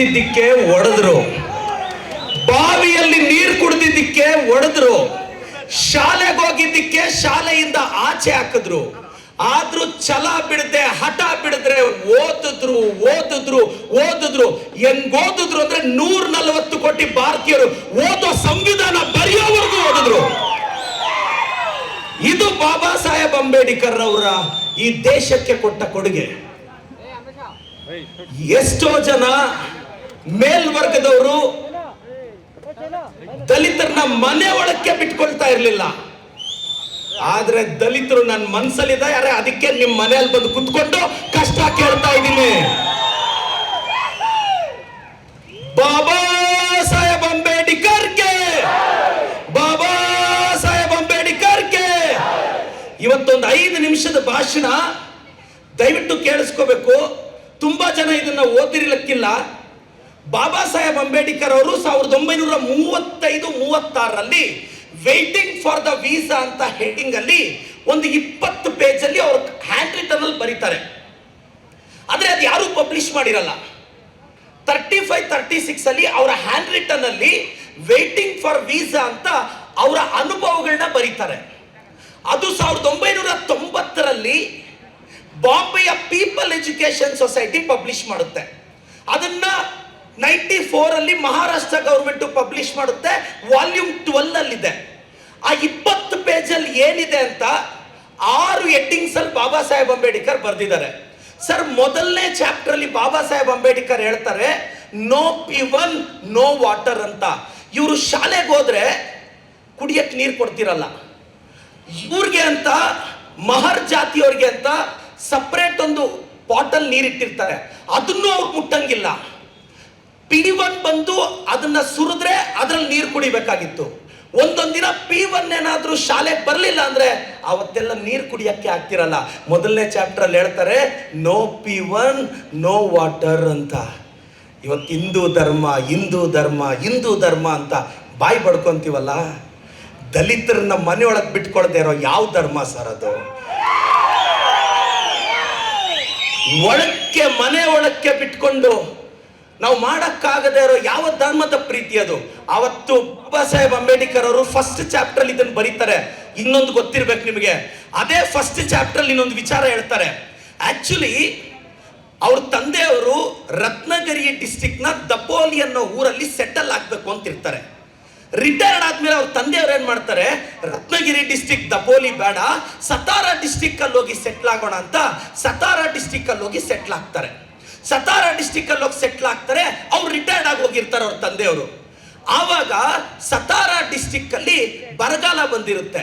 ಕುಡ್ದಿದ್ದಕ್ಕೆ ಒಡೆದ್ರು. ಬಾವಿಯಲ್ಲಿ ನೀರು ಕುಡ್ದಿದ್ದಕ್ಕೆ ಒಡೆದ್ರು. ಶಾಲೆಗೆ ಹೋಗಿದ್ದಕ್ಕೆ ಶಾಲೆಯಿಂದ ಆಚೆ ಹಾಕಿದ್ರು. ಆದ್ರೂ ಛಲ ಬಿಡದೆ, ಹಠ ಬಿಡದ್ರೆ ಓದಿದ್ರು ಓದಿದ್ರು ಓದಿದ್ರು. ಹೆಂಗ್ ಓದಿದ್ರು ಅಂದ್ರೆ ನೂರ ನಲವತ್ತು ಕೋಟಿ ಭಾರತೀಯರು ಓದೋ ಸಂವಿಧಾನ ಬರೆಯೋವರೆಗೂ ಓದಿದ್ರು. ಇದು ಬಾಬಾ ಸಾಹೇಬ್ ಅಂಬೇಡ್ಕರ್ ಅವರ ಈ ದೇಶಕ್ಕೆ ಕೊಟ್ಟ ಕೊಡುಗೆ. ಎಷ್ಟೋ ಜನ ಮೇಲ್ವರ್ಗದವರು ದಲಿತರನ್ನ ಮನೆ ಒಳಕ್ಕೆ ಬಿಟ್ಕೊಳ್ತಾ ಇರಲಿಲ್ಲ. ಆದ್ರೆ ದಲಿತರು ನನ್ನ ಮನ್ಸಲ್ಲಿದ್ದಾರೆ ಅದಕ್ಕೆ ನಿಮ್ ಮನೆಯಲ್ಲಿ ಬಂದು ಕುತ್ಕೊಂಡು ಕಷ್ಟ ಕೇಳ್ತಾ ಇದ್ದೀನಿ. ಬಾಬಾ ಸಾಹೇಬ್ ಅಂಬೇಡ್ಕರ್ಗೆ ಬಾಬಾ ಸಾಹೇಬ್ ಅಂಬೇಡ್ಕರ್ಗೆ ಇವತ್ತೊಂದು ಐದು ನಿಮಿಷದ ಭಾಷಣ ದಯವಿಟ್ಟು ಕೇಳಿಸ್ಕೋಬೇಕು. ತುಂಬಾ ಜನ ಇದನ್ನ ಓದಿರ್ಲಿಕ್ಕಿಲ್ಲ. ಬಾಬಾ ಸಾಹೇಬ್ ಅಂಬೇಡ್ಕರ್ ಅವರು ಸಾವಿರದ ಒಂಬೈನೂರ ಮೂವತ್ತೈದು, ಮೂವತ್ತಾರರಲ್ಲಿ ವೇಟಿಂಗ್ ಫಾರ್ ದ ವೀಸಾ ಅಂತ ಹೆಡಿಂಗ್ ಅಲ್ಲಿ ಒಂದು ಇಪ್ಪತ್ತು ಪೇಜ್ ಅಲ್ಲಿ ಅವರು ಹ್ಯಾಂಡ್ ರಿಟರ್ನ್ ಅಲ್ಲಿ ಬರೀತಾರೆ. ಆದರೆ ಅದು ಯಾರು ಪಬ್ಲಿಷ್ ಮಾಡಿರಲ್ಲ. ತರ್ಟಿ ಫೈವ್ ತರ್ಟಿ ಸಿಕ್ಸ್ ಅಲ್ಲಿ ಅವರ ಹ್ಯಾಂಡ್ ರಿಟರ್ನ್ ಅಲ್ಲಿ ವೇಟಿಂಗ್ ಫಾರ್ ವೀಸಾ ಅಂತ ಅವರ ಅನುಭವಗಳನ್ನ ಬರೀತಾರೆ. ಅದು ಸಾವಿರದ ಒಂಬೈನೂರ ತೊಂಬತ್ತರಲ್ಲಿ ಬಾಂಬೆಯ ಪೀಪಲ್ ಎಜುಕೇಶನ್ ಸೊಸೈಟಿ ಪಬ್ಲಿಷ್ ಮಾಡುತ್ತೆ. ಅದನ್ನ ನೈಂಟಿ ಫೋರ್ ಅಲ್ಲಿ ಮಹಾರಾಷ್ಟ್ರ ಗೌರ್ಮೆಂಟ್ ಪಬ್ಲಿಷ್ ಮಾಡುತ್ತೆ, ವಾಲ್ಯೂಮ್ ಟ್ವೆಲ್ ಅಲ್ಲಿದೆ. ಆ ಇಪ್ಪತ್ತು ಪೇಜಲ್ಲಿ ಏನಿದೆ ಅಂತ ಆರು ಎಡ್ಡಿಂಗ್ಸ್ ಅಲ್ಲಿ ಬಾಬಾ ಸಾಹೇಬ್ ಅಂಬೇಡ್ಕರ್ ಬರೆದಿದ್ದಾರೆ. ಸರ್, ಮೊದಲನೇ ಚಾಪ್ಟರ್ ಅಲ್ಲಿ ಬಾಬಾ ಸಾಹೇಬ್ ಅಂಬೇಡ್ಕರ್ ಹೇಳ್ತಾರೆ, ನೋ ಪಿವನ್ ನೋ ವಾಟರ್ ಅಂತ. ಇವರು ಶಾಲೆಗೆ ಹೋದ್ರೆ ಕುಡಿಯಕ್ಕೆ ನೀರು ಕೊಡ್ತಿರಲ್ಲ. ಇವ್ರಿಗೆ ಅಂತ, ಮಹರ್ ಜಾತಿಯವ್ರಿಗೆ ಅಂತ ಸಪ್ರೇಟ್ ಒಂದು ಬಾಟಲ್ ನೀರಿಟ್ಟಿರ್ತಾರೆ ಅದನ್ನು ಅವ್ರು ಮುಟ್ಟಂಗಿಲ್ಲ. ಪಿ ಒನ್ ಬಂದು ಅದನ್ನ ಸುರಿದ್ರೆ ಅದ್ರಲ್ಲಿ ನೀರು ಕುಡಿಬೇಕಾಗಿತ್ತು. ಒಂದೊಂದಿನ ದಿನ ಪಿ ಒನ್ ಏನಾದ್ರೂ ಶಾಲೆಗೆ ಬರಲಿಲ್ಲ ಅಂದ್ರೆ ಅವತ್ತೆಲ್ಲ ನೀರು ಕುಡಿಯಕ್ಕೆ ಆಗ್ತಿರಲ್ಲ. ಮೊದಲನೇ ಚಾಪ್ಟರ್ ಅಲ್ಲಿ ಹೇಳ್ತಾರೆ no P one no water ಅಂತ. ಇವತ್ತು ಹಿಂದೂ ಧರ್ಮ ಹಿಂದೂ ಧರ್ಮ ಹಿಂದೂ ಧರ್ಮ ಅಂತ ಬಾಯಿ ಬಡ್ಕೊಂತೀವಲ್ಲ? ದಲಿತರನ್ನ ಮನೆಯೊಳಗೆ ಬಿಟ್ಕೊಳ್ದೇ ಇರೋ ಯಾವ ಧರ್ಮ ಸರ್ ಅದು? ಒಳಕ್ಕೆ ಮನೆ ಒಳಕ್ಕೆ ಬಿಟ್ಕೊಂಡು ನಾವು ಮಾಡೋಕ್ಕಾಗದೇ ಇರೋ ಯಾವ ಧರ್ಮದ ಪ್ರೀತಿ ಅದು? ಅವತ್ತು ಬಾಬಾ ಸಾಹೇಬ್ ಅಂಬೇಡ್ಕರ್ ಅವರು ಫಸ್ಟ್ ಚಾಪ್ಟರ್ ಇದನ್ನು ಬರೀತಾರೆ. ಇನ್ನೊಂದು ಗೊತ್ತಿರ್ಬೇಕು ನಿಮಗೆ. ಅದೇ ಫಸ್ಟ್ ಚಾಪ್ಟರ್ ಇನ್ನೊಂದು ವಿಚಾರ ಹೇಳ್ತಾರೆ. ಆಕ್ಚುಲಿ ಅವ್ರ ತಂದೆಯವರು ರತ್ನಗಿರಿ ಡಿಸ್ಟಿಕ್ನ ದಪೋಲಿ ಅನ್ನೋ ಊರಲ್ಲಿ ಸೆಟಲ್ ಆಗಬೇಕು ಅಂತ ಇರ್ತಾರೆ. ರಿಟೈರ್ಡ್ ಆದ್ಮೇಲೆ ಅವ್ರ ತಂದೆಯವ್ರು ಏನು ಮಾಡ್ತಾರೆ? ರತ್ನಗಿರಿ ಡಿಸ್ಟಿಕ್ ದಪೋಲಿ ಬೇಡ, ಸತಾರ ಡಿಸ್ಟಿಕ್ ಅಲ್ಲಿ ಹೋಗಿ ಸೆಟ್ಲ್ ಆಗೋಣ ಅಂತ ಸತಾರಾ ಡಿಸ್ಟಿಕ್ ಅಲ್ಲಿ ಹೋಗಿ ಸೆಟ್ಲ್ ಆಗ್ತಾರೆ. ಸತಾರ ಡಿಸ್ಟಿಕ್ ಅಲ್ಲಿ ಹೋಗಿ ಸೆಟ್ಲ್ ಆಗ್ತಾರೆ, ಅವ್ರು ರಿಟೈರ್ಡ್ ಆಗಿ ಹೋಗಿರ್ತಾರೆ ಅವ್ರ ತಂದೆಯವರು. ಆವಾಗ ಸತಾರ ಡಿಸ್ಟಿಕ್ ಅಲ್ಲಿ ಬರಗಾಲ ಬಂದಿರುತ್ತೆ.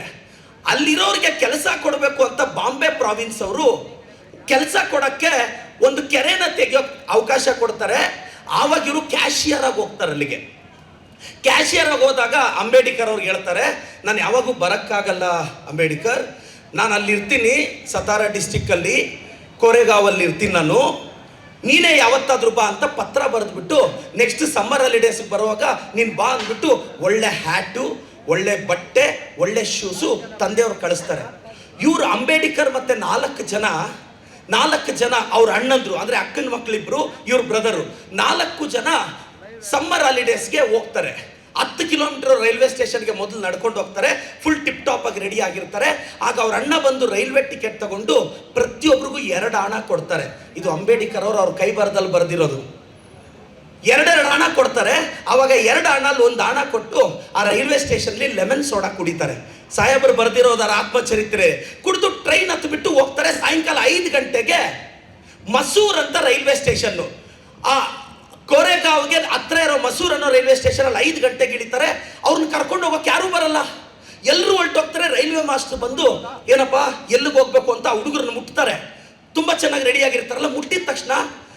ಅಲ್ಲಿರೋರಿಗೆ ಕೆಲಸ ಕೊಡಬೇಕು ಅಂತ ಬಾಂಬೆ ಪ್ರಾವಿನ್ಸ್ ಅವರು ಕೆಲಸ ಕೊಡಕ್ಕೆ ಒಂದು ಕೆರೆನ ತೆಗೆಯೋ ಅವಕಾಶ ಕೊಡ್ತಾರೆ. ಆವಾಗ ಇವರು ಕ್ಯಾಶಿಯರ್ ಆಗಿ ಹೋಗ್ತಾರೆ ಅಲ್ಲಿಗೆ. ಕ್ಯಾಶಿಯರ್ ಆಗಿ ಹೋದಾಗ ಅಂಬೇಡ್ಕರ್ ಅವ್ರಿಗೆ ಹೇಳ್ತಾರೆ, ನಾನು ಯಾವಾಗೂ ಬರೋಕ್ಕಾಗಲ್ಲ ಅಂಬೇಡ್ಕರ್. ನಾನು ಅಲ್ಲಿರ್ತೀನಿ, ಸತಾರಾ ಡಿಸ್ಟಿಕ್ಕಲ್ಲಿ ಕೋರೆಗಾವಲ್ಲಿ ಇರ್ತೀನಿ ನಾನು. ನೀನೇ ಯಾವತ್ತಾದ್ರೂ ಬಾ ಅಂತ ಪತ್ರ ಬರೆದ್ಬಿಟ್ಟು ನೆಕ್ಸ್ಟ್ ಸಮ್ಮರ್ ಹಾಲಿಡೇಸ್ ಬರುವಾಗ ನೀನು ಬಾ ಅಂದ್ಬಿಟ್ಟು ಒಳ್ಳೆ ಹ್ಯಾಟು ಒಳ್ಳೆ ಬಟ್ಟೆ, ಒಳ್ಳೆ ಶೂಸು ತಂದೆಯವ್ರು ಕಳಿಸ್ತಾರೆ. ಇವರು ಅಂಬೇಡ್ಕರ್ ಮತ್ತೆ ನಾಲ್ಕು ಜನ ನಾಲ್ಕು ಜನ ಅವ್ರ ಅಣ್ಣಂದ್ರು, ಅಂದ್ರೆ ಅಕ್ಕನ ಮಕ್ಕಳಿಬ್ರು ಇವ್ರ ಬ್ರದರು ನಾಲ್ಕು ಜನ ಸಮ್ಮರ್ ಹಾಲಿಡೇಸ್ಗೆ ಹೋಗ್ತಾರೆ. ಹತ್ತು ಕಿಲೋಮೀಟರ್ ರೈಲ್ವೆ ಸ್ಟೇಷನ್ಗೆ ಮೊದಲು ನಡ್ಕೊಂಡು ಹೋಗ್ತಾರೆ ಫುಲ್ ಟಿಪ್ ಟಾಪ್ ಆಗಿ ರೆಡಿ ಆಗಿರ್ತಾರೆ. ಆಗ ಅವ್ರ ಅಣ್ಣ ಬಂದು ರೈಲ್ವೆ ಟಿಕೆಟ್ ತಗೊಂಡು ಪ್ರತಿಯೊಬ್ಬರಿಗೂ ಎರಡು ಹಣ ಕೊಡ್ತಾರೆ. ಇದು ಅಂಬೇಡ್ಕರ್ ಅವರು ಅವ್ರ ಕೈ ಬರದಲ್ಲಿ ಬರೆದಿರೋದು. ಎರಡೆರಡು ಹಣ ಕೊಡ್ತಾರೆ. ಅವಾಗ ಎರಡು ಹಣಲ್ಲಿ ಒಂದು ಹಣ ಕೊಟ್ಟು ಆ ರೈಲ್ವೆ ಸ್ಟೇಷನ್ಲಿ ಲೆಮನ್ ಸೋಡಾ ಕುಡಿತಾರೆ. ಸಾಹೇಬರು ಬರೆದಿರೋದರ ಆತ್ಮಚರಿತ್ರೆ. ಕುಡಿದು ಟ್ರೈನ್ ಹತ್ಬಿಟ್ಟು ಹೋಗ್ತಾರೆ ಸಾಯಂಕಾಲ ಐದು ಗಂಟೆಗೆ. ಮಸೂರ್ ಅಂತ ರೈಲ್ವೆ ಸ್ಟೇಷನ್ನು. ಆ ಅನ್ನೋ ರೈಲ್ವೆ ಸ್ಟೇಷನ್ ಅಲ್ಲಿ ಐದು ಗಂಟೆಗೆ ಇಳಿತಾರೆ ಅವ್ರನ್ನ ಕರ್ಕೊಂಡು ಹೋಗೋಕೆ ಯಾರೂ ಬರಲ್ಲ. ಎಲ್ಲರೂ ಹೊರಟೋಗ್ತಾರೆ. ರೈಲ್ವೆ ಮಾಸ್ಟರ್ ಬಂದು, ಏನಪ್ಪ, ಎಲ್ಲಿಗೆ ಹೋಗ್ಬೇಕು ಅಂತ ಹುಡುಗರನ್ನ ಮುಟ್ತಾರೆ. ತುಂಬಾ ಚೆನ್ನಾಗಿ ರೆಡಿ ಆಗಿರ್ತಾರಲ್ಲ. ಮುಟ್ಟಿದ ತಕ್ಷಣ,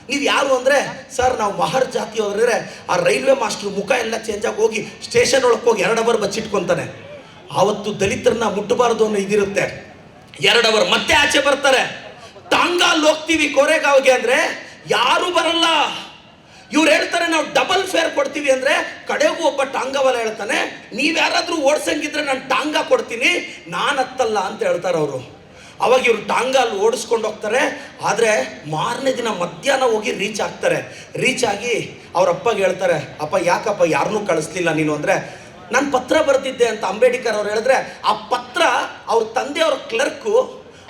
ನೀವು ಯಾರು ಅಂದ್ರೆ, ಸರ್, ನಾವು ಮಹರ್ ಜಾತಿಯವರೇ ಆ ರೈಲ್ವೆ ಮಾಸ್ಟರ್ ಮುಖ ಎಲ್ಲ ಚೇಂಜ್ ಆಗಿ ಹೋಗಿ ಸ್ಟೇಷನ್ ಒಳಗೆ ಹೋಗಿ ಎರಡು ಅವರ್ ಬಚ್ಚಿಟ್ಕೊಂತಾನೆ ಆವತ್ತು ದಲಿತರನ್ನ ಮುಟ್ಟಬಾರದು ಅನ್ನೋ ಇದಿರುತ್ತೆ. ಎರಡು ಅವರ್ ಮತ್ತೆ ಆಚೆ ಬರ್ತಾರೆ. ಟಾಂಗಾಲ್ ಹೋಗ್ತೀವಿ ಕೋರೆಗಾವ್ಗೆ ಅಂದ್ರೆ ಯಾರು ಬರಲ್ಲ. ಇವ್ರು ಹೇಳ್ತಾರೆ, ನಾವು ಡಬಲ್ ಫೇರ್ ಕೊಡ್ತೀವಿ ಅಂದ್ರೆ ಕಡೆಗೂ ಒಬ್ಬ ಟಾಂಗವಲ್ಲ ಹೇಳ್ತಾನೆ, ನೀವ್ ಯಾರಾದರೂ ಓಡ್ಸಂಗಿದ್ರೆ ನಾನು ಟಾಂಗ ಕೊಡ್ತೀನಿ, ನಾನು ಹತ್ತಲ್ಲ ಅಂತ ಹೇಳ್ತಾರೆ ಅವರು. ಅವಾಗ ಇವ್ರು ಅಲ್ಲಿ ಓಡಿಸ್ಕೊಂಡು ಹೋಗ್ತಾರೆ, ಆದರೆ ಮಾರನೇ ದಿನ ಮಧ್ಯಾಹ್ನ ಹೋಗಿ ರೀಚ್ ಆಗ್ತಾರೆ. ರೀಚ್ ಆಗಿ ಅವ್ರ ಅಪ್ಪಗೆ ಹೇಳ್ತಾರೆ, ಅಪ್ಪ, ಯಾಕಪ್ಪ ಯಾರನ್ನೂ ಕಳಿಸ್ಲಿಲ್ಲ ನೀನು? ಅಂದರೆ, ನಾನು ಪತ್ರ ಬರ್ತಿದ್ದೆ ಅಂತ ಅಂಬೇಡ್ಕರ್ ಅವ್ರು ಹೇಳಿದ್ರೆ, ಆ ಪತ್ರ ಅವ್ರ ತಂದೆಯವ್ರ ಕ್ಲರ್ಕು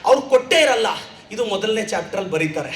ಅವ್ರು ಕೊಟ್ಟೇ ಇರಲ್ಲ. ಇದು ಮೊದಲನೇ ಚಾಪ್ಟ್ರಲ್ಲಿ ಬರೀತಾರೆ.